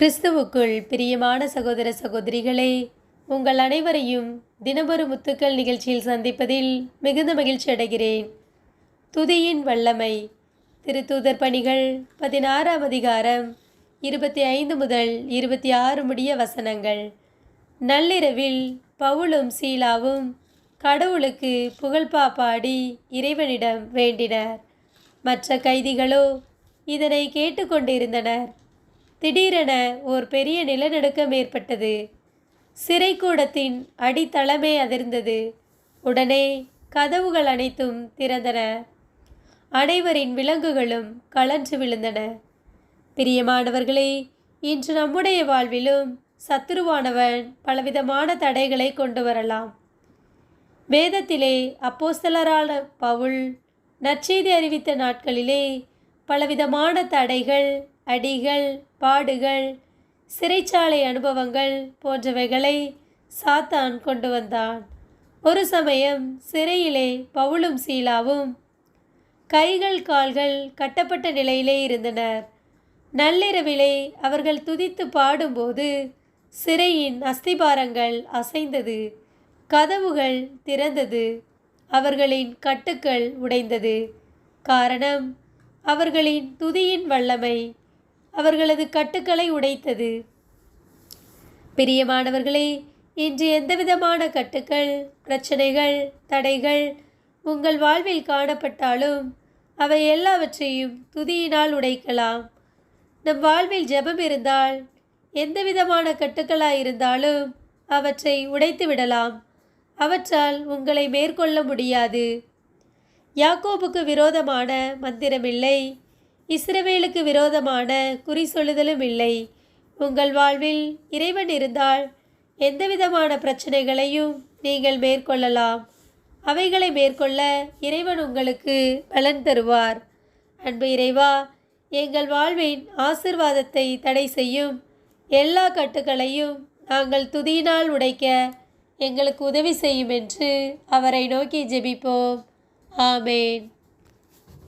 கிறிஸ்துவுக்குள் பிரியமான சகோதர சகோதரிகளே உங்கள் அனைவரையும் தினமொரு முத்துக்கள் நிகழ்ச்சியில் சந்திப்பதில் மிகுந்த மகிழ்ச்சி அடைகிறேன். துதியின் வல்லமை. திருத்தூதர் பணிகள் பதினாறாம் அதிகாரம் இருபத்தி ஐந்து முதல் இருபத்தி ஆறு முடிய வசனங்கள். நள்ளிரவில் பவுலும் சீலாவும் கடவுளுக்கு புகழ்பா பாடி இறைவனிடம் வேண்டினர். மற்ற கைதிகளோ இதனை கேட்டுக்கொண்டிருந்தனர். திடீரென ஓர் பெரிய நிலநடுக்கம் ஏற்பட்டது. சிறைக்கூடத்தின் அடித்தளமே அதிர்ந்தது. உடனே கதவுகள் அனைத்தும் திறந்தன. அனைவரின் விலங்குகளும் கலன்று விழுந்தன. பிரியமானவர்களே இன்று நம்முடைய வாழ்விலும் சத்துருவானவன் பலவிதமான தடைகளை கொண்டு வரலாம். வேதத்திலே அப்போஸ்தலரான பவுல் நற்செய்தி அறிவித்த நாட்களிலே பலவிதமான தடைகள் அடிகள் பாடுகள் சிறைச்சாலை அனுபவங்கள் போன்றவைகளை சாத்தான் கொண்டு வந்தான். ஒரு சமயம் சிறையிலே பவுலும் சீலாவும் கைகள் கால்கள் கட்டப்பட்ட நிலையிலே இருந்தனர். நள்ளிரவிலே அவர்கள் துதித்து பாடும்போது சிறையின் அஸ்திபாரங்கள் அசைந்தது கதவுகள் திறந்தது அவர்களின் கட்டுக்கள் உடைந்தது. காரணம் அவர்களின் துதியின் வல்லமை அவர்களது கட்டுக்களை உடைத்தது. பிரியமானவர்களே இன்று எந்தவிதமான கட்டுக்கள் பிரச்சனைகள் தடைகள் உங்கள் வாழ்வில் காணப்பட்டாலும் அவை எல்லாவற்றையும் துதியினால் உடைக்கலாம். நம் வாழ்வில் ஜெபம் இருந்தால் எந்த விதமான கட்டுக்களாக இருந்தாலும் அவற்றை உடைத்து விடலாம். அவற்றால் உங்களை மேற்கொள்ள முடியாது. யாக்கோபுக்கு விரோதமான மந்திரமில்லை. இஸ்ரவேலுக்கு விரோதமான குறி சொல்லுதலும் இல்லை. உங்கள் வாழ்வில் இறைவன் இருந்தால் எந்தவிதமான பிரச்சனைகளையும் நீங்கள் மேற்கொள்ளலாம். அவைகளை மேற்கொள்ள இறைவன் உங்களுக்கு பலன் தருவார். அன்பு இறைவா எங்கள் வாழ்வின் ஆசிர்வாதத்தை தடை செய்யும் எல்லா கட்டுகளையும் நாங்கள் துதியினால் உடைக்க எங்களுக்கு உதவி செய்யும் என்று அவரை நோக்கி ஜெபிப்போம். ஆமேன்.